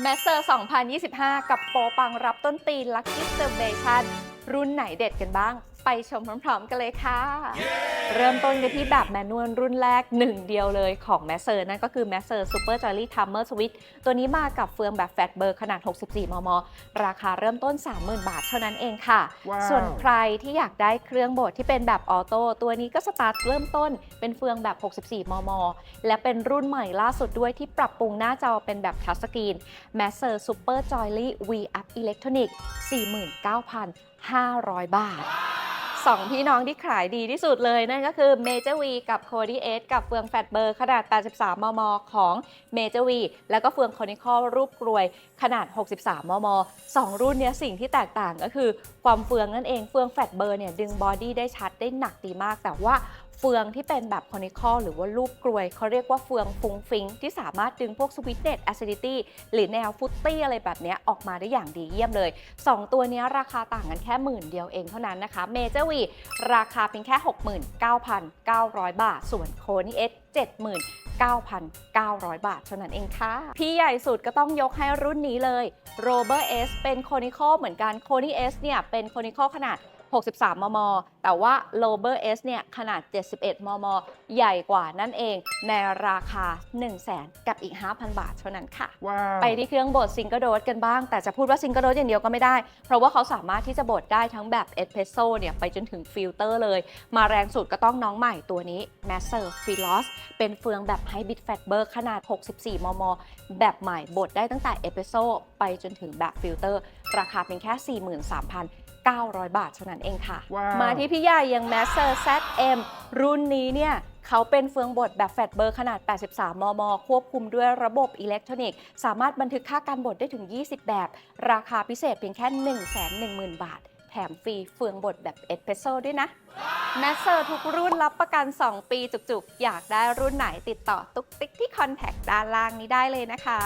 แมสเซอร์2025 กับโปรปังรับต้นปี Lucky Celebration รุ่นไหนเด็ดกันบ้าง ไปชมพร้อมๆกันเลยค่ะเริ่มต้นกันที่แบบแมนนวลรุ่นแรกหนึ่งเดียวเลยของแมสเซอร์นั่นก็คือ m a s s e r Super Jolly Timer Switch ตัวนี้มากับเฟืองแบบแฟตเบอร์ขนาด 64 มม ราคาเริ่มต้น 30,000 บาทเท่านั้นเองค่ะว้าวส่วนใครที่อยากได้เครื่องบดที่เป็นแบบออโต้ตัวนี้ก็สตาร์ทเริ่มต้นเป็นเฟืองแบบ 64 มม และเป็นรุ่นใหม่ล่าสุดด้วยที่ปรับปรุงหน้าจอเป็นแบบทัชสกรีน m a s s e r Super Jolly V Up Electronic 49,500 บาท สองพี่น้องที่ขายดีที่สุดเลยนั่นก็คือเมเจอร์วีกับ Cody S กับเฟืองแฟตเบอร์ขนาด 83 มม ของเมเจอร์วีแล้วก็เฟืองคอนิคอลรูปกรวยขนาด 63 มมสองรุ่นเนี้ยสิ่งที่แตกต่างก็คือความเฟืองนั่นเองเฟืองแฟตเบอร์เนี่ยดึงบอดี้ได้ชัดได้หนักดีมาก แต่ว่า เฟืองที่เป็นแบบ Conical หรือว่ารูปกรวย เขาเรียกว่าเฟืองฟุ้งฟิงที่สามารถดึงพวก Sweetness Acidity หรือแนวฟุตตี้อะไรแบบนี้ออกมาได้อย่างดีเยี่ยมเลย 2 ตัวนี้ราคาต่างกันแค่หมื่นเดียวเองเท่านั้นนะคะ Major V ราคาเพียงแค่ 69,900 บาท ส่วนโคนี่เอส79,900 บาท เท่านั้นเองค่ะ พี่ใหญ่สุดก็ต้องยกให้รุ่นนี้เลย r o b e r S เป็นโคนิคอลเหมือนกันโคนี่ S เนี่ย เป็นโคนิคอลขนาด 63 มม แต่ว่า l o b e r S เนี่ยขนาด 71 มม ใหญ่กว่านั่นเองในราคา 1 0 0 0 0แกับอีก 5,000 บาทเท่านั้นค่ะว้าวไปที่เครื่องบดซิงเกิลโดสกันบ้าง แต่จะพูดว่าซิงเกิลโดสอย่างเดียวก็ไม่ได้ เพราะว่าเขาสามารถที่จะบดได้ทั้งแบบเอสเพรสโซ่เนี่ยไปจนถึงฟิลเตอร์เลย มาแรงสุดก็ต้องน้องใหม่ตัวนี้ m a s s e r f i l o s เป็นเฟืองแบบไฮบริดแฟตเบอร์ขนาด 64 มม แบบใหม่บดได้ตั้งแต่เอสเพรสโซ่ไปจนถึงแบบฟิลเตอร์ราคาเป็นแค่ 43,900 บาทเท่านั้นเองค่ะว้าวมาที่พี่ใหญ่อย่าง m a s s e r ZM รุ่นนี้เนี่ยเขาเป็นเฟืองบดแบบแฟตเบอร์ขนาด 83 มม ควบคุมด้วยระบบอิเล็กทรอนิกส์ สามารถบันทึกค่าการบดได้ถึง 20 แบบ ราคาพิเศษเพียงแค่ 110,000 บาท แถมฟรีเฟืองบดแบบเอสเพรสโซ่ด้วยนะแมสเซอร์ทุกรุ่นรับประกัน 2 ปีจุกๆ อยากได้รุ่นไหนติดต่อตุ๊กติ๊กที่คอนแทคด้านล่างนี้ได้เลยนะคะ